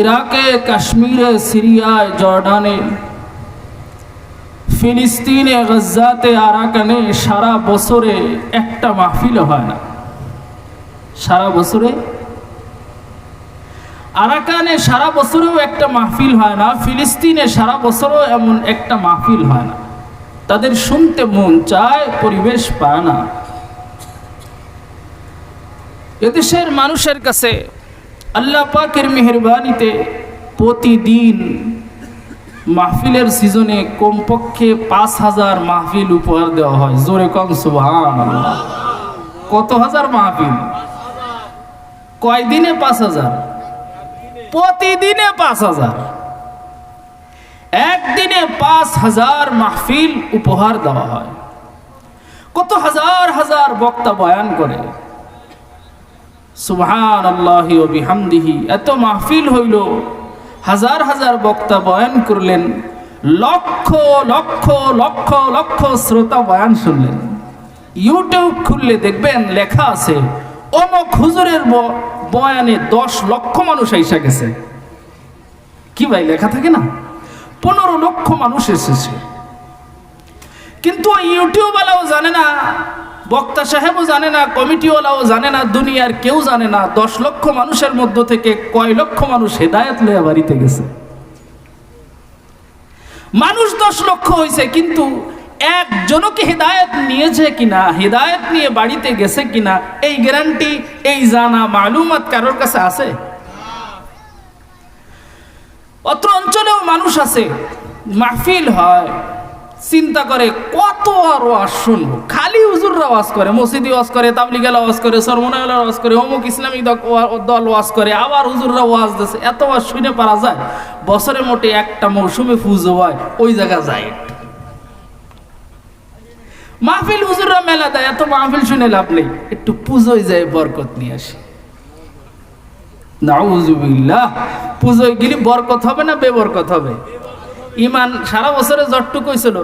ইরাকে, কাশ্মীরে, সিরিয়ায়, জর্ডানে, ফিলিস্তিনে, গজ্জাতে, আরাকানে সারা বছরে একটা মাহফিল হয় না। সারা বছরে? আরাকানে সারা বছরেও একটা মাহফিল হয় না, ফিলিস্তিনে সারা বছরও এমন একটা মাহফিল হয় না। তাদের শুনতে মন চায়, পরিবেশ পায় না। এদেশের মানুষের কাছে আল্লাহ পাকের মেহরবানিতে প্রতিদিন মাহফিলের সিজনে কমপক্ষে পাঁচ হাজার মাহফিল উপহার দেওয়া হয়। জোরে কম আল্লাহ। কত হাজার মাহফিল? কয়দিনে পাঁচ হাজার? প্রতিদিনে পাঁচ হাজার। একদিনে পাঁচ হাজার মাহফিল উপহার দেওয়া হয়। কত হাজার হাজার বক্তা বয়ান করে। সুবহান আল্লাহি বিহামদিহি। এত মাহফিল হইল, হাজার হাজার বক্তা বয়ান করলেন, লক্ষ লক্ষ লক্ষ লক্ষ শ্রোতা বয়ান শুনলেন। ইউটিউব খুললে দেখবেন লেখা আছে, অমক হুজুরের বয়ানে দশ লক্ষ মানুষ আইসা গেছে। কি ভাই, লেখা থাকে না? পনেরো লক্ষ মানুষ এসেছে। কিন্তু ইউটিউবওয়ালাও জানে না বক্তা সাহেবও জানে না, কমিটিওয়ালাও জানে না, দুনিয়ার কেউ জানে না। দশ লক্ষ মানুষের মধ্য থেকে কয় লক্ষ মানুষ হেদায়ত লইয়া বাড়িতে গেছে। মানুষ দশ লক্ষ হয়েছে কিন্তু একজনকে হেদায়ত নিয়েছে কিনা, হেদায়ত নিয়ে বাড়িতে গেছে কিনা, এই গ্যারান্টি, এই জানা মালুমাত কারোর কাছে আছে? অত্র অঞ্চলেও মানুষ আছে, মাহফিল হয় চিন্তা করে, কত আর ওয়াজ শুনব? খালি হুজুররা ওয়াজ করে, মসজিদি ওয়াজ করে তাবলিগাল ওয়াজ করে সরমনাল ওয়াজ করে, অমুক ইসলামিক দল ওয়াজ করে, আবার হুজুররা ওয়াজ দিছে। এত ওয়াজ শুনে পারা যায়, বছরে মোটে একটা মৌসুমে পুজো হয়, ওই জায়গা যায় মাহফিল হুজুররা মেলা দেয়, এত মাহফিল শুনে লাভ নেই। একটু পুজোয় যায়, বরকত নিয়ে আসে। নাউজুবিল্লাহ পুজোয় গেলে বরকত হবে না বেবরকত হবে? ইমান সারা বছরে যতটুকু হয়েছিল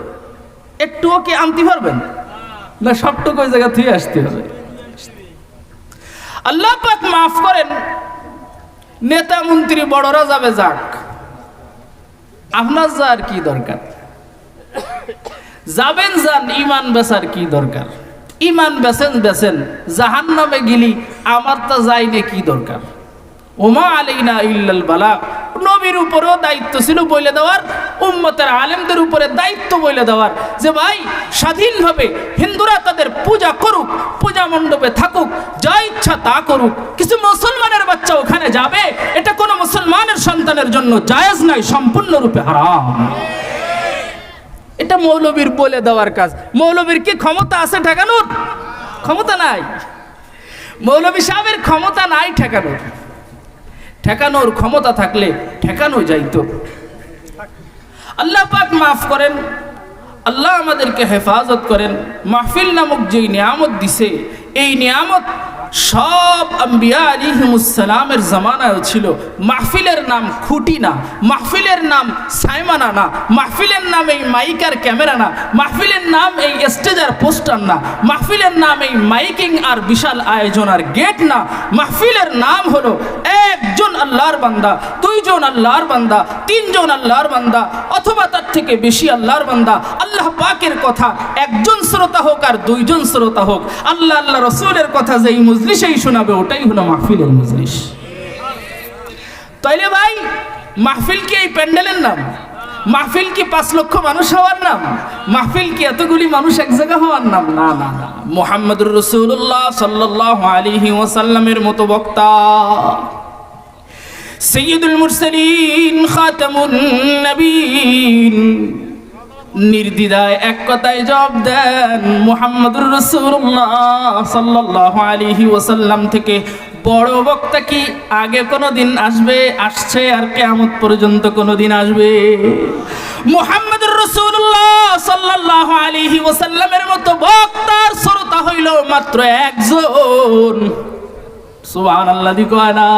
একটুও কি আনতে পারবেন? না, সবটুকু ওই জায়গা থেকে আসতে হবে। আল্লাহ পাক মাফ করেন, নেতা মন্ত্রী বড়রা যাবে যাক। আপনার যার কি দরকার? যাবেন যান, ইমান বেচার কি দরকার? ইমান বেছেন বেছেন জাহান নামে গেলি আমার তা যাইনে কি দরকার? ওমা আলাইনা ইল্লাল বালা। নবীর উপরেও দায়িত্ব ছিল বলে দেওয়ার, উম্মতের আলেমদের উপরে দায়িত্ব বলে দেওয়ার। যে ভাই, স্বাধীনভাবে হিন্দুরা তাদের পূজা করুক, পূজা মণ্ডপে থাকুক, যা ইচ্ছা তা করুক। কিছু মুসলমানের বাচ্চা ওখানে যাবে, এটা কোনো মুসলমানের সন্তানের জন্য জায়েজ নাই সম্পূর্ণরূপে হারাম। এটা মৌলবীর বলে দেওয়ার কাজ। মৌলবীর কি ক্ষমতা আছে ঠেকানোর? ক্ষমতা নাই। মৌলবী সাহেবের ক্ষমতা নাই ঠেকানোর। ঠেকানোর ক্ষমতা থাকলে ঠেকানো যাইত। আল্লাহ পাক মাফ করেন, আল্লাহ আমাদেরকে হেফাজত করেন। মাহফিল নামক যেই নিয়ামত দিছে, এই নিয়ামত সব আম্বিয়া আলিহিমুসালামের জামানায় ছিল। মাহফিলের নাম খুঁটি না মাহফিলের নাম সাইমানা না, মাহফিলের নাম এই মাইকার ক্যামেরা না, মাহফিলের নাম এই স্টেজ আর পোস্টার না, মাহফিলের নাম এই মাইকিং আর বিশাল আয়োজন আর গেট না। মাহফিলের নাম হলো আল্লাহর বান্দা, দুইজন আল্লাহর বান্দা, তিনজন আল্লাহর বান্দা, অথবা তার থেকে বেশি আল্লাহর বান্দা, আল্লাহ পাকের কথা একজন শ্রোতা হোক আর দুইজন শ্রোতা হোক, আল্লাহ আল্লাহ রসুলের কথা যেই মজলিসেই শোনাবে, ওটাই হলো মাহফিলের মজলিস। তাইলে ভাই, মাহফিল কি এই প্যান্ডেলের নাম? মাহফিল কি পাঁচ লক্ষ মানুষ হওয়ার নাম? মাহফিল কি এতগুলি মানুষ এক জায়গা হওয়ার নাম? না না না। মোহাম্মদুর রসুল্লাহ সাল্লাহ আলিহি ওয়াসাল্লামের মতো বক্তা। সৈয়দুল মুরসালিন খাতামুন নবীন। নির্দ্বিধায় এক কথায় জবাব দেন মুহাম্মদুর রাসূলুল্লাহ সাল্লাল্লাহু আলাইহি ওয়াসাল্লাম থেকে, বড় বক্তা কি আগে কোনো দিন আসবে, আসছে আর কিয়ামত পর্যন্ত কোনো দিন আসবে? মুহাম্মদুর রাসূলুল্লাহ সাল্লাল্লাহু আলাইহি ওয়াসাল্লামের মতো বক্তার শ্রোতা হইল মাত্র একজন। সুবহানাল্লাহ, দি কয় না?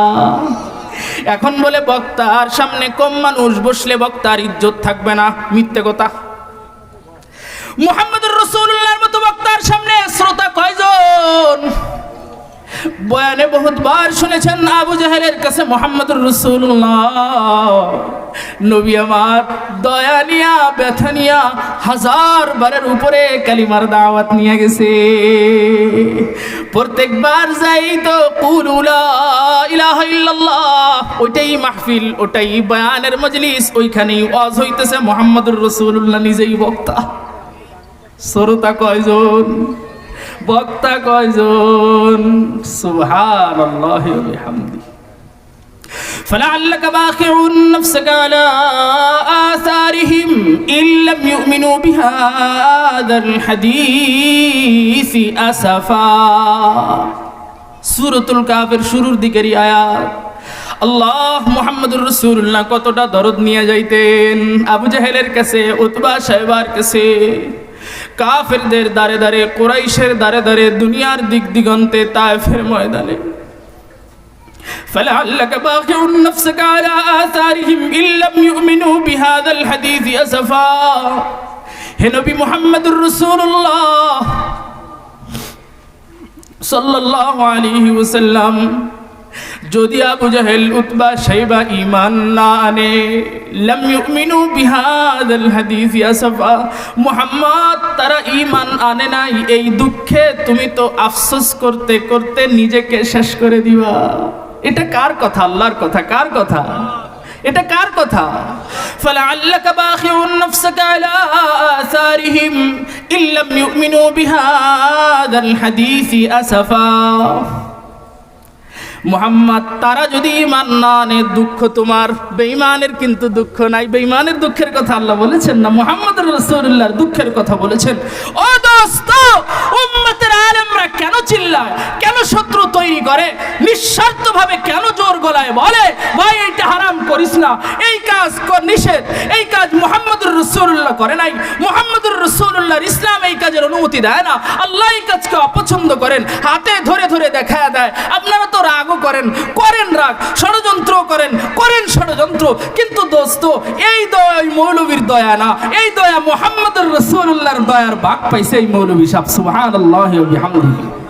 এখন বলে বক্তার সামনে কম মানুষ বসলে বক্তার ইজ্জত থাকবে না, মিথ্যে কথা। মোহাম্মদুর রসুল্লাহর মতো বক্তার সামনে শ্রোতা কয়জন? বয়ানে বহুতবার শুনেছেন আবু জাহেলের কাছে, মোহাম্মদুর রসুল্লাহ নবী আমার দয়া নিয়া, ব্যথা নিয়া হাজার বারের উপরে কালিমার দাওয়াত নিয়ে গেছে। প্রত্যেকবার যাই তো কুলুলা ওইটাই মাহফিল, ওটাই বয়ানের মজলিস, ওইখানেই ওয়াজ হইতেছে মোহাম্মদুর রসুল্লাহ নিজেই বক্তা। শ্রোতা কয়জন? বক্তা কয়জন? সুবহানাল্লাহ ওয়া فلعلك باخع نفسك على آثارهم إن لم يؤمنوا بهذا الحديث أسفا সুরতুল কাফের শুরুর দিকেরই আয়াত আল্লাহ মুহাম্মদুর রসুল্লাহ কতটা দরদ নিয়ে যাইতেন আবু জাহেলের কাছে উতবা সাহেবার কাছে কাফেরদের দারে দারে কোরাইশের দারে দারে দুনিয়ার দিক দিগন্তে তায়েফের ময়দানে فلعلك باخع نفسك على آثارهم إن لم يؤمنوا بهذا الحديث أسفا হে নবী মুহাম্মদুর রাসূলুল্লাহ সাল্লাল্লাহু আলাইহি ওয়াসাল্লাম যদি আবু জাহেল উতবা সাইবা ঈমান না আনে লাম ইউমিনু বিহাদাল হাদিস ইয়াসাফা মুহাম্মদ তারা ঈমান আনে নাই এই দুঃখে তুমি তো আফসোস করতে করতে নিজেকে শেষ করে দিবা এটা কার কথা আল্লাহর কথা কার কথা এটা কার কথা فلعلك باخع نفسك على آثارهم إن لم يؤمنوا بهذا الحديث أسفا মোহাম্মদ তারা যদি ইমান না আনে দুঃখ তোমার বেঈমানের কিন্তু দুঃখ নাই বেঈমানের দুঃখের কথা আল্লাহ বলেছেন না মোহাম্মদ রসুল্লাহর দুঃখের কথা বলেছেন ও দোস্ত উম্মতের আলেমরা কেন চিল্লায়? কেন শত্রু তৈরি করে? নিঃস্বার্থভাবে কেন জোর গলায় বলে? ভাই, এইটা হারাম করিস না। এই কাজ নিষেধ। এই কাজ মোহাম্মদুর রসুল্লাহ করে নাই। মোহাম্মদুর রসুল্লাহর ইসলাম এই কাজের অনুমতি দেয় না। আল্লাহ এই কাজকে অপছন্দ করেন। হাতে ধরে ধরে দেখা দেয়। আপনারা তো রাগও করেন। করেন রাগ। ষড়যন্ত্র করেন। ষড়যন্ত্র। কিন্তু দোস্ত, এই দয়া ওই মৌলবীর দয়া না। এই দয়া মোহাম্মদ রসুল্লাহর দয়ার বাক পাইছে এই মৌলবী সাহ সুহান